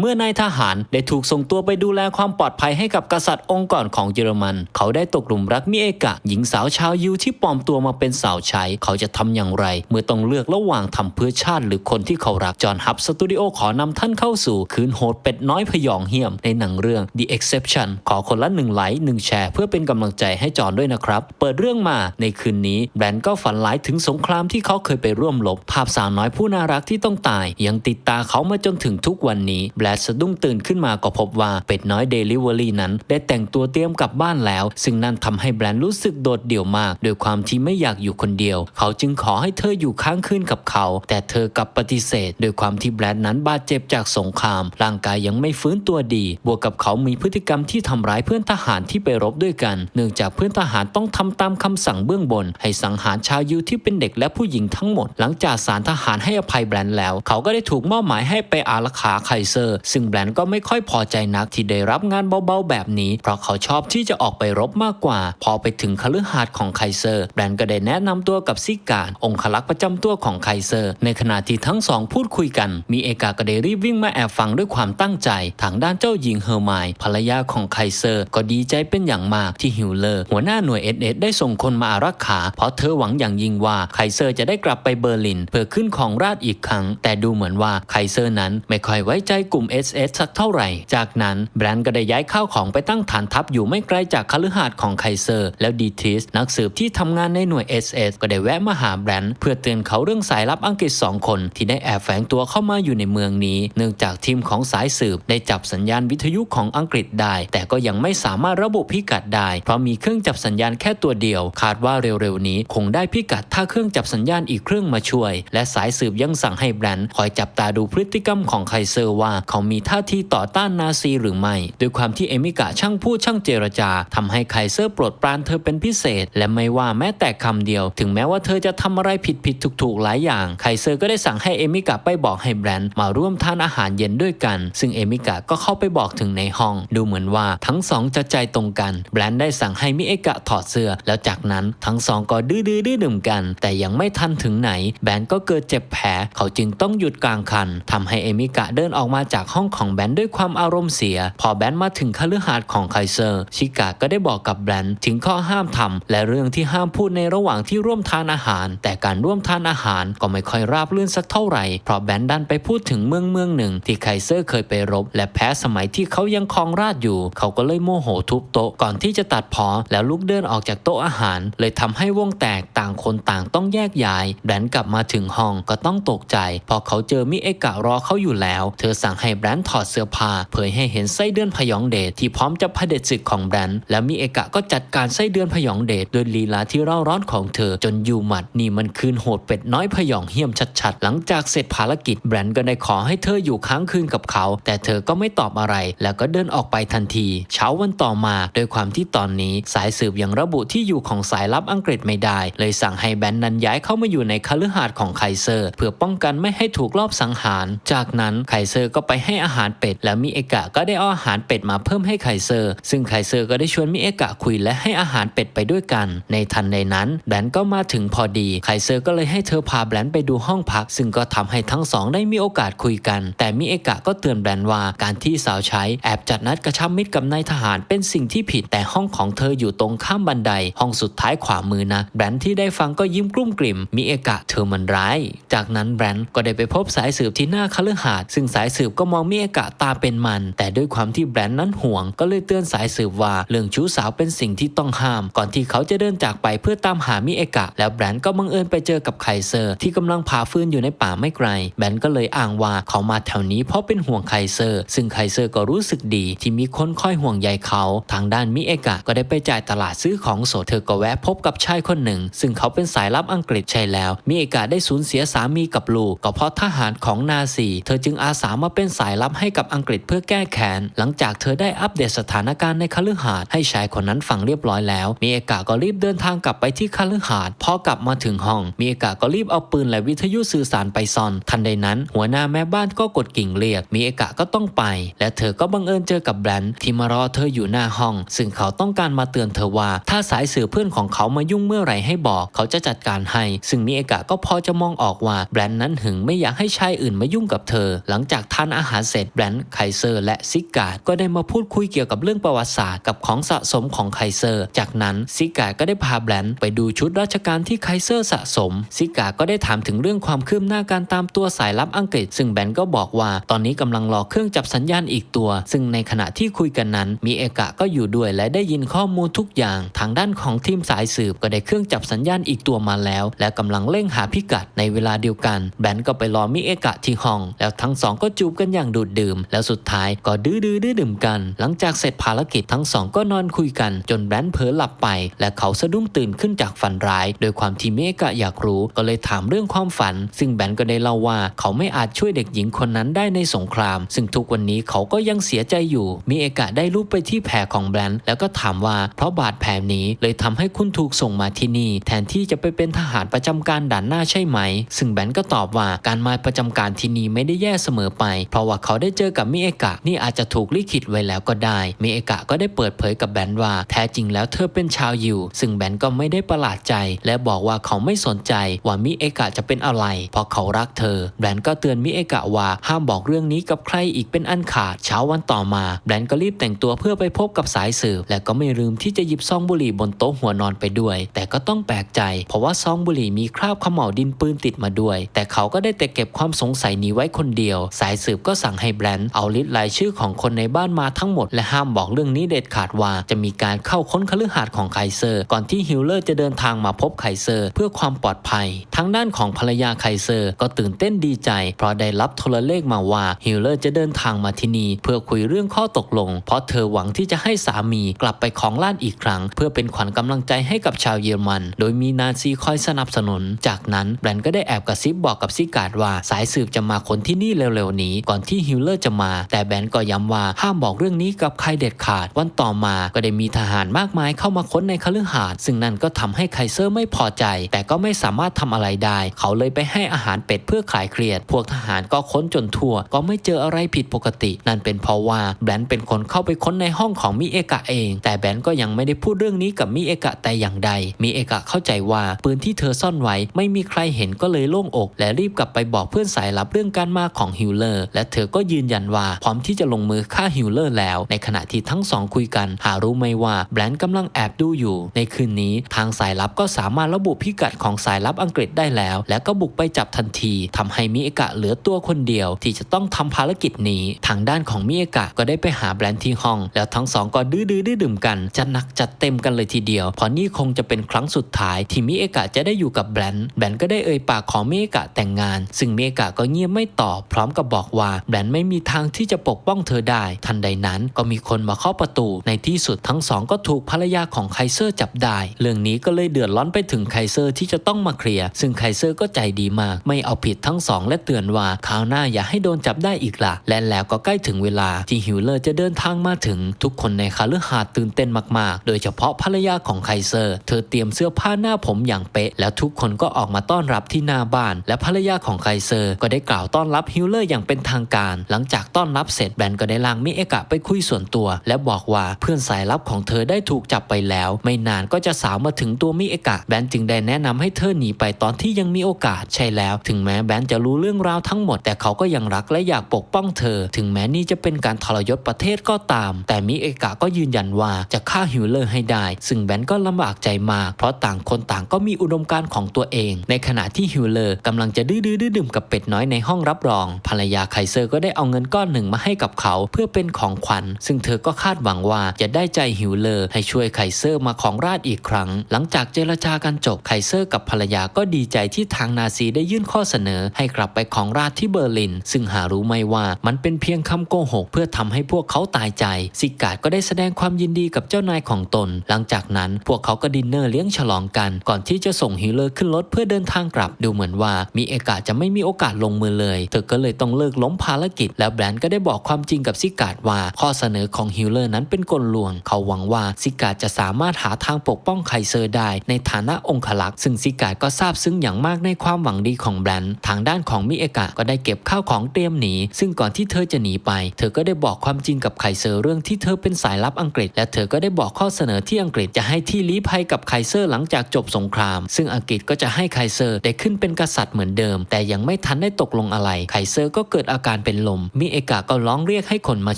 เมื่อนายทหารได้ถูกส่งตัวไปดูแลความปลอดภัยให้กับกษัตริย์องค์ก่อนของเยอรมัน เขาได้ตกหลุมรักมิเอกะ หญิงสาวชาวยิวที่ปลอมตัวมาเป็นสาวใช้ เขาจะทำอย่างไร เมื่อต้องเลือกระหว่างทำเพื่อชาติหรือคนที่เขารัก จอห์นฮับสตูดิโอขอนำท่านเข้าสู่ คืนโหดเป็ดน้อยพยองเหี้ยมในหนังเรื่อง The Exception ขอคนละหนึ่งไลค์หนึ่งแชร์เพื่อเป็นกำลังใจให้จอห์นด้วยนะครับ เปิดเรื่องมาในคืนนี้แบรนด์ก็ฝันร้ายถึงสงครามที่เขาเคยไปร่วมรบภาพสาวน้อยผู้น่ารักที่ต้องตาย ยังติดตาเขามาจนถึงทุกวันนี้แบรดสะดุ้งตื่นขึ้นมาก็พบว่าเป็ดน้อยเดลิเวอรี่นั้น ได้แต่งตัวเตรียมกลับบ้านแล้ว ซึ่งนั่นทำให้แบรนด์รู้สึกโดดเดี่ยวมากโดยความที่ไม่อยากอยู่คนเดียว เขาจึงขอให้เธออยู่ค้างคืนกับเขา แต่เธอกลับปฏิเสธ โดยความที่แบรนด์นั้นบาดเจ็บจากสงคราม ร่างกายยังไม่ฟื้นตัวดี บวกกับเขามีพฤติกรรมที่ทำร้ายเพื่อนทหารที่ไปรบด้วยกัน เนื่องจากเพื่อนทหารต้องทำตามคำสั่งเบื้องบน ให้สังหารชาวยิวที่เป็นเด็กและผู้หญิงทั้งหมด หลังจากสารทหารให้อภัยแบรนด์แล้ว เขาก็ได้ถูกมอบหมายให้ไปอารักขาไคเซอร์ซึ่งแบรนด์ก็ไม่ค่อยพอใจนักที่ได้รับงานเบาๆแบบนี้ เพราะเขาชอบที่จะออกไปรบมากกว่า พอไปถึงคฤหาสน์ของไคเซอร์ แบรนด์ก็ได้แนะนำตัวกับซิการองคลักษ์ประจำตัวของไคเซอร์ ในขณะที่ทั้งสองพูดคุยกัน มีเอกาก็ได้รีบวิ่งมาแอบฟังด้วยความตั้งใจ ทางด้านเจ้าหญิงเฮอร์ไมน์ภรรยาของไคเซอร์ ก็ดีใจเป็นอย่างมากที่ฮิวเลอร์ หัวหน้าหน่วยเอสเอสได้ส่งคนมาอารักขา เพราะเธอหวังอย่างยิ่งว่าไคเซอร์จะได้กลับไปเบอร์ลิน เพื่อขึ้นของราชอีกครั้ง แต่ดูเหมือนว่าไคเซอร์นั้นไม่ค่อยไว้ใจกลุ่ม SS สักเท่าไหร่ จากนั้นแบรนด์ก็ได้ย้ายข้าวของไปตั้งฐานทัพอยู่ไม่ไกลจากคฤหาสน์ของไคเซอร์ แล้วดีทิสนักสืบที่ทำงานในหน่วย SS ก็ได้แวะมาหาแบรนด์เพื่อเตือนเขาเรื่องสายลับอังกฤษ 2 คน ที่ได้แอบแฝงตัวเข้ามาอยู่ในเมืองนี้ เนื่องจากทีมของสายสืบได้จับสัญญาณวิทยุของอังกฤษได้ แต่ก็ยังไม่สามารถระบุพิกัดได้ เพราะมีเครื่องจับสัญญาณแค่ตัวเดียว คาดว่าเร็วๆนี้คงได้พิกัดถ้าเครื่องจับสัญญาณอีกเครื่องมาช่วย และสายสืบยังสั่งให้แบรนด์คอยจับตาดูพฤติกรรมของไคเซอร์ว่าเขามีท่าทีต่อต้านนาซีหรือไม่ ด้วยความที่เอมิกะช่างพูดช่างเจรจาทำให้ไคเซอร์ปรดปรานเธอเป็นพิเศษ และไม่ว่าแม้แต่คำเดียว ถึงแม้ว่าเธอจะทำอะไรผิดผิดถูกถูกๆหลายอย่าง ไคเซอร์ก็ได้สั่งให้เอมิกะไปบอกให้แบรนด์มาร่วมทานอาหารเย็นด้วยกัน ซึ่งเอมิกะก็เข้าไปบอกถึงในห้อง ดูเหมือนว่าทั้งสองจะใจตรงกัน แบรนด์ได้สั่งให้มิเอกะถอดเสื้อ แล้วจากนั้นทั้งสองก็ดื้อดื้อดื้อดื่มกัน แต่ยังไม่ทันถึงไหน แบรนด์ก็เกิดเจ็บแผล เขาจึงต้องหยุดกลางคันทำให้เอมิกะเดินออกมาจากห้องของแบนด้วยความอารมณ์เสีย พอแบนมาถึงคฤหาสน์ของไคเซอร์ ชิกะก็ได้บอกกับแบนถึงข้อห้ามทำและเรื่องที่ห้ามพูดในระหว่างที่ร่วมทานอาหาร แต่การร่วมทานอาหารก็ไม่ค่อยราบรื่นสักเท่าไหร่เพราะแบนดันไปพูดถึงเมืองเมืองหนึ่ง ที่ไคเซอร์เคยไปรบ และแพ้สมัยที่เขายังครองราชอยู่ เขาก็เลยโมโหทุบโต๊ะก่อนที่จะตัดพอแล้วลุกเดินออกจากโต๊ะอาหาร เลยทำให้วงแตกต่างคนต่างต้องแยกย้ายแบนกลับมาถึงห้องก็ต้องตกใจ พอเขาเจอมิเอกะรอเขาอยู่แล้ว เธอสั่งให้แบรนด์ถอดเสื้อผ้าเผยให้เห็นไส้เดือนพยองเดชที่พร้อมจะเผด็จศึกของแบรนด์และมิเอกะก็จัดการไส้เดือนพยองเดชโดยลีลาที่เร่าร้อนของเธอ จนอยู่หมัดนี่มันคืนโหดเป็ดน้อยพยองเหี้ยมชัดๆ หลังจากเสร็จภารกิจแบรนด์ก็ได้ขอให้เธออยู่ค้างคืนกับเขา แต่เธอก็ไม่ตอบอะไร แล้วก็เดินออกไปทันที เช้าวันต่อมาโดยความที่ตอนนี้สายสืบยังระบุที่อยู่ของสายลับอังกฤษไม่ได้ เลยสั่งให้แบรนด์นั้นย้ายเข้ามาอยู่ในคฤหาสน์ของไคเซอร์ เพื่อป้องกันไม่ให้ถูกลอบสังหาร จากนั้นไคเซอร์ก็ไปให้อาหารเป็ด แล้วมิเอกะก็ได้เอาอาหารเป็ดมาเพิ่มให้ไคเซอร์ ซึ่งไคเซอร์ก็ได้ชวนมิเอกะคุยและให้อาหารเป็ดไปด้วยกัน ในทันใดนั้นแบนก็มาถึงพอดีไคเซอร์ก็เลยให้เธอพาแบนไปดูห้องพัก ซึ่งก็ทำให้ทั้งสองได้มีโอกาสคุยกัน แต่มิเอกะก็เตือนแบนว่าการที่สาวใช้แอบจัดนัดกระชับมิตรกับนายทหารเป็นสิ่งที่ผิด แต่ห้องของเธออยู่ตรงข้ามบันได ห้องสุดท้ายขวามือนะแบนที่ได้ฟังก็ยิ้มกลุ้มกลิ่มมิเอกะเธอมันร้าย จากนั้นแบนก็ได้ไปพบสายสืบที่หน้าคฤหาสน์ซึ่งสายสืบก็มองมิเอกะตาเป็นมัน แต่ด้วยความที่แบรนด์นั้นห่วง ก็เลยเตือนสายสืบว่าเรื่องชู้สาวเป็นสิ่งที่ต้องห้าม ก่อนที่เขาจะเดินจากไปเพื่อตามหามิเอกะ แล้วแบรนด์ก็บังเอิญไปเจอกับไคเซอร์ ที่กำลังผ่าฟื้นอยู่ในป่าไม่ไกล แบรนด์ก็เลยอ้างว่าเขามาแถวนี้เพราะเป็นห่วงไคเซอร์ ซึ่งไคเซอร์ก็รู้สึกดีที่มีคนคอยห่วงใยเขา ทางด้านมิเอกะก็ได้ไปจ่ายตลาดซื้อของสดเธอก็แวะพบกับชายคนหนึ่ง ซึ่งเขาเป็นสายลับอังกฤษใช่แล้วมิเอกะได้สูญเสียสามีกับลูกก็เพราะทหารของนาซีเธอจึงอาสามาเป็นสายลับให้กับอังกฤษเพื่อแก้แค้นหลังจากเธอได้อัปเดตสถานการณ์ในคฤหาสน์ให้ชายคนนั้นฟังเรียบร้อยแล้วมิเอกะก็รีบเดินทางกลับไปที่คฤหาสน์พอกลับมาถึงห้องมิเอกะก็รีบเอาปืนและวิทยุสื่อสารไปซ่อน ทันใดนั้น หัวหน้าแม่บ้านก็กดกิ่งเรียกมิเอกะก็ต้องไป และเธอก็บังเอิญเจอกับแบรนด์ที่มารอเธออยู่หน้าห้อง ซึ่งเขาต้องการมาเตือนเธอว่า ถ้าสายสืบเพื่อนของเขามายุ่งเมื่อไหร่ให้บอกเขาจะจัดการให้ ซึ่งมิเอกะก็พอจะมองออกว่าแบรนด์นั้นหึงไม่อยากให้ชายอื่นมายุ่งกับเธอ หลังจากทานอาหารเสร็จแบรนด์ไคเซอร์และซิกการ์ดก็ได้มาพูดคุยเกี่ยวกับเรื่องประวัติศาสตร์กับของสะสมของไคเซอร์ จากนั้นซิกการ์ดก็ได้พาแบรนด์ไปดูชุดราชการที่ไคเซอร์สะสม ซิกการ์ดก็ได้ถามถึงเรื่องความคืบหน้าการตามตัวสายลับอังกฤษ ซึ่งแบรนด์ก็บอกว่า ตอนนี้กำลังรอเครื่องจับสัญญาณอีกตัว ซึ่งในขณะที่คุยกันนั้น มีเอกะก็อยู่ด้วยและได้ยินข้อมูลทุกอย่าง ทางด้านของทีมสายสืบก็ได้เครื่องจับสัญญาณอีกตัวมาแล้ว และกำลังเร่งหาพิกัดในเวลาเดียวกัน แบรนด์ก็ไปรอมิเอกะที่ห้อง แล้วทั้งสองก็จูบกันอย่างดูดดื่ม แล้วสุดท้ายก็ดื้อดื้อดื้อดื่มกัน หลังจากเสร็จภารกิจทั้งสองก็นอนคุยกัน จนแบรนด์เผลอหลับไป และเขาสะดุ้งตื่นขึ้นจากฝันร้าย โดยความที่เอกะอยากรู้ก็เลยถามเรื่องความฝัน ซึ่งแบรนด์ก็ได้เล่าว่า เขาไม่อาจช่วยเด็กหญิงคนนั้นได้ในสงคราม ซึ่งทุกวันนี้เขาก็ยังเสียใจอยู่มิเอกะได้รูปไปที่แผลของแบรนด์แล้วก็ถามว่าเพราะบาดแผลนี้เลยทำให้คุณถูกส่งมาที่นี่ แทนที่จะไปเป็นทหารประจำการด่านหน้าใช่ไหม ซึ่งแบรนด์ก็ตอบว่าการมาประจำการที่นี่ไม่ได้แย่เสมอไป เพราะว่าเขาได้เจอกับมิเอกะนี่อาจจะถูกลิขิตไว้แล้วก็ได้มิเอกะก็ได้เปิดเผยกับแบนว่า แท้จริงแล้วเธอเป็นชาวยิวซึ่งแบนก็ไม่ได้ประหลาดใจ และบอกว่าเขาไม่สนใจว่ามิเอกะจะเป็นอะไรเพราะเขารักเธอแบนก็เตือนมิเอกะว่าห้ามบอกเรื่องนี้กับใครอีกเป็นอันขาดเช้าวันต่อมาแบนก็รีบแต่งตัวเพื่อไปพบกับสายสืบและก็ไม่ลืมที่จะหยิบซองบุหรี่บนโต๊ะหัวนอนไปด้วย แต่ก็ต้องแปลกใจ เพราะว่าซองบุหรี่มีคราบขม่าวดินปืนติดมาด้วย แต่เขาก็ได้แต่เก็บความสงสัยนี้ไว้คนเดียว สายสืบก็สั่งให้แบรนด์เอาลิสต์รายชื่อของคนในบ้านมาทั้งหมด และห้ามบอกเรื่องนี้เด็ดขาดว่า จะมีการเข้าค้นคฤหาสน์ของไคเซอร์ ก่อนที่ฮิลเลอร์จะเดินทางมาพบไคเซอร์ เพื่อความปลอดภัย ทางด้านของภรรยาไคเซอร์ ก็ตื่นเต้นดีใจ เพราะได้รับโทรเลขมาว่าฮิลเลอร์จะเดินทางมาที่นี่เพื่อคุยเรื่องข้อตกลง เพราะเธอหวังที่จะให้สามีกลับไปของล่านอีกครั้ง เพื่อเป็นขวัญกำลังใจให้กับชาวเยอรมัน โดยมีนาซีคอยสนับสนุน จากนั้นแบรนด์ก็ได้แอบกระซิบบอกกับซิการ์ดว่าสายสืบจะมาคนที่นี่เร็วๆนี้ก่อนที่ฮิลเลอร์จะมา แต่แบนก็ย้ำว่าห้ามบอกเรื่องนี้กับใครเด็ดขาด วันต่อมาก็ได้มีทหารมากมายเข้ามาค้นในคฤหาสน์ซึ่งนั่นก็ทำให้ไคเซอร์ไม่พอใจ แต่ก็ไม่สามารถทำอะไรได้ เขาเลยไปให้อาหารเป็ดเพื่อคลายเครียด พวกทหารก็ค้นจนทั่ว ก็ไม่เจออะไรผิดปกติ นั่นเป็นเพราะว่าแบนเป็นคนเข้าไปค้นในห้องของมิเอกะเอง แต่แบนก็ยังไม่ได้พูดเรื่องนี้กับมิเอกะแต่อย่างใดมิเอกะเข้าใจว่าปืนที่เธอซ่อนไว้ไม่มีใครเห็นก็เลยโล่งอก และรีบกลับไปบอกเพื่อนสายลับเรื่องการมาของฮิลเลอร์และเธอก็ยืนยันว่าพร้อมที่จะลงมือฆ่าฮิลเลอร์แล้ว ในขณะที่ทั้งสองคุยกัน หารู้ไหมว่าแบรนด์กำลังแอบดูอยู่ ในคืนนี้ทางสายลับก็สามารถระบุพิกัดของสายลับอังกฤษได้แล้ว และก็บุกไปจับทันทีทำให้มิเอกะเหลือตัวคนเดียว ที่จะต้องทำภารกิจนี้ ทางด้านของมิเอกะก็ได้ไปหาแบรนด์ที่ห้อง แล้วทั้งสองก็ดื้อดื้อดื่มกันจะหนักจัดเต็มกันเลยทีเดียวเพราะนี่คงจะเป็นครั้งสุดท้ายที่มิเอกะจะได้อยู่กับแบรนด์แบรนด์ก็ได้เอ่ยปากขอมิเอกะแต่งงาน ซึ่งมิเอกะก็เงียบไม่ตอบพร้อมกับบอกว่าแบรนด์ไม่มีทางที่จะปกป้องเธอได้ ทันใดนั้นก็มีคนมาเคาะประตู ในที่สุดทั้งสองก็ถูกภรรยาของไคเซอร์จับได้ เรื่องนี้ก็เลยเดือดร้อนไปถึงไคเซอร์ที่จะต้องมาเคลียร์ ซึ่งไคเซอร์ก็ใจดีมาก ไม่เอาผิดทั้งสองและเตือนว่าคราวหน้าอย่าให้โดนจับได้อีกละและแล้วก็ใกล้ถึงเวลาที่ฮิวเลอร์จะเดินทางมาถึง ทุกคนในคาลือหาดตื่นเต้นมากๆ โดยเฉพาะภรรยาของไคเซอร์ เธอเตรียมเสื้อผ้าหน้าผมอย่างเป๊ะ แล้วทุกคนก็ออกมาต้อนรับที่หน้าบ้าน และภรรยาของไคเซอร์ก็ได้กล่าวต้อนรับฮิวเลอร์อย่างเป็นทางการ หลังจากต้อนรับเสร็จแบรนด์ก็ได้ลางมิเอกะไปคุยส่วนตัว และบอกว่าเพื่อนสายลับของเธอได้ถูกจับไปแล้ว ไม่นานก็จะสาวมาถึงตัวมิเอกะแบรนด์จึงได้แนะนำให้เธอหนีไปตอนที่ยังมีโอกาสใช่แล้ว ถึงแม้แบรนด์จะรู้เรื่องราวทั้งหมด แต่เขาก็ยังรักและอยากปกป้องเธอ ถึงแม้นี่จะเป็นการทรยศประเทศก็ตาม แต่มิเอกะก็ยืนยันว่าจะฆ่าฮิวเลอร์ให้ได้ ซึ่งแบรนด์ก็ลำบากใจมากเพราะต่างคนต่างก็มีอุดมการณ์ของตัวเอง ในขณะที่ฮิวเลอร์กำลังจะดื้อดื้อดื่มกับเป็ดน้อยในห้องรับรองภรรยาไคเซอร์ก็ได้เอาเงินก้อนหนึ่งมาให้กับเขาเพื่อเป็นของขวัญ ซึ่งเธอก็คาดหวังว่าจะได้ใจฮิวเลอร์ให้ช่วยไคเซอร์มาของราชอีกครั้ง หลังจากเจรจากันจบไคเซอร์กับภรรยาก็ดีใจที่ทางนาซีได้ยื่นข้อเสนอ ให้กลับไปของราชที่เบอร์ลิน ซึ่งหารู้ไหมว่ามันเป็นเพียงคำโกหก เพื่อทำให้พวกเขาตายใจ ซิกาดก็ได้แสดงความยินดีกับเจ้านายของตน หลังจากนั้นพวกเขาก็ดินเนอร์เลี้ยงฉลองกัน ก่อนที่จะส่งฮิวเลอร์ขึ้นรถเพื่อเดินทางกลับ ดูเหมือนว่ามีเอกาจะไม่มีโอกาสลงมือเลย เธอก็เลยต้องเลิกล้มภารกิจ แล้วแบรนด์ก็ได้บอกความจริงกับซิกาดว่า ข้อเสนอของฮิลเลอร์นั้นเป็นกลลวง เขาหวังว่าซิกาดจะสามารถหาทางปกป้องไคเซอร์ได้ ในฐานะองคลักษ์ซึ่งซิกาดก็ทราบซึ้งอย่างมากในความหวังดีของแบรนด์ทางด้านของมิเอกะก็ได้เก็บข้าวของเตรียมหนีซึ่งก่อนที่เธอจะหนีไป เธอก็ได้บอกความจริงกับไคเซอร์เรื่องที่เธอเป็นสายลับอังกฤษ และเธอก็ได้บอกข้อเสนอที่อังกฤษจะให้ที่ลี้ภัยกับไคเซอร์หลังจากจบสงคราม ซึ่งอังกฤษก็จะให้ไคเซอร์ได้ขึ้นเป็นกษัตริย์เหมือนเดิม แต่ยังไม่ทันได้ตกลงอะไรไคเซอร์ก็เกิดอาการการเป็นลม มิเอกะก็ร้องเรียกให้คนมา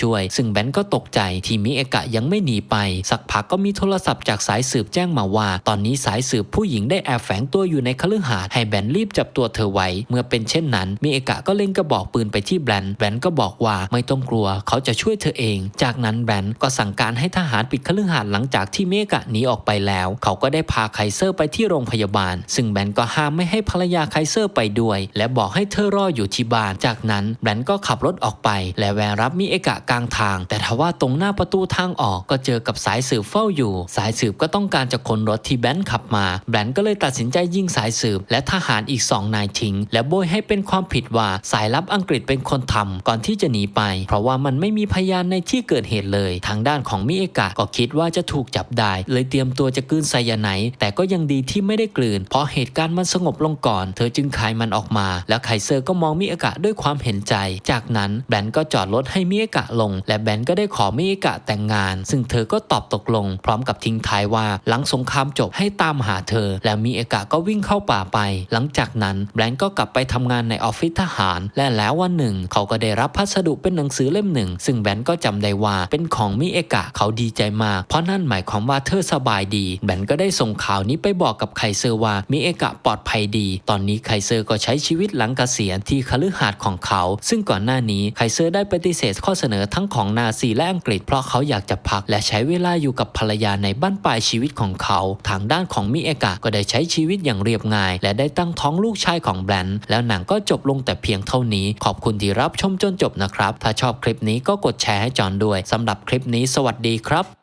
ช่วย ซึ่งแบนก็ตกใจที่มิเอกะยังไม่หนีไป สักพักก็มีโทรศัพท์จากสายสืบแจ้งมาว่า ตอนนี้สายสืบผู้หญิงได้แอบแฝงตัวอยู่ในคฤหาสน์ให้แบนรีบจับตัวเธอไว้ เมื่อเป็นเช่นนั้น มิเอกะก็เล็งกระบอกปืนไปที่แบนแบนก็บอกว่าไม่ต้องกลัว เขาจะช่วยเธอเอง จากนั้นแบนก็สั่งการให้ทหารปิดคฤหาสน์หลังจากที่มิเอกะหนีออกไปแล้ว เขาก็ได้พาไคเซอร์ไปที่โรงพยาบาล ซึ่งแบนก็ห้ามไม่ให้ภรรยาไคเซอร์ไปด้วย และบอกให้เธอรออยู่ที่บ้าน จากนั้นแบนก็ขับรถออกไป และแวรับมิเอกะกลางทาง แต่ทว่าตรงหน้าประตูทางออกก็เจอกับสายสืบเฝ้าอยู่ สายสืบก็ต้องการจะคนรถที่แบนขับมาแบนก็เลยตัดสินใจยิงสายสืบ และทหารอีกสองนายทิ้ง และโบยให้เป็นความผิดว่าสายลับอังกฤษเป็นคนทำก่อนที่จะหนีไป เพราะว่ามันไม่มีพยานในที่เกิดเหตุเลย ทางด้านของมิเอกะก็คิดว่าจะถูกจับได้ เลยเตรียมตัวจะกลืนไซยาไนแต่ก็ยังดีที่ไม่ได้กลืน เพราะเหตุการณ์มันสงบลงก่อน เธอจึงคายมันออกมา แล้วไคเซอร์ก็มองมิเอกะด้วยความเห็นใจจากนั้นแบนก็จอดรถให้มิเอกะลง และแบนก็ได้ขอมิเอกะแต่งงาน ซึ่งเธอก็ตอบตกลง พร้อมกับทิ้งท้ายว่า หลังสงครามจบให้ตามหาเธอ และมิเอกะก็วิ่งเข้าป่าไป หลังจากนั้นแบนก็กลับไปทำงานในออฟฟิศทหาร และแล้ววันหนึ่ง เขาก็ได้รับพัสดุเป็นหนังสือเล่มหนึ่ง ซึ่งแบนก็จำได้ว่าเป็นของมิเอกะเขาดีใจมาก เพราะนั่นหมายความว่าเธอสบายดี แบนก็ได้ส่งข่าวนี้ไปบอกกับไคเซอร์ว่ามิเอกะปลอดภัยดี ตอนนี้ไคเซอร์ก็ใช้ชีวิตหลังเกษียณที่คฤหาสน์ของเขา ซึ่งก่อนหน้านี้ไคเซอร์ได้ปฏิเสธข้อเสนอทั้งของนาซีและอังกฤษ เพราะเขาอยากจะพักและใช้เวลาอยู่กับภรรยาในบ้านปลายชีวิตของเขา ทางด้านของมิเอกะก็ได้ใช้ชีวิตอย่างเรียบง่าย และได้ตั้งท้องลูกชายของแบรนด์แล้วหนังก็จบลงแต่เพียงเท่านี้ ขอบคุณที่รับชมจนจบนะครับ ถ้าชอบคลิปนี้ก็กดแชร์ให้จอนด้วยสำหรับคลิปนี้สวัสดีครับ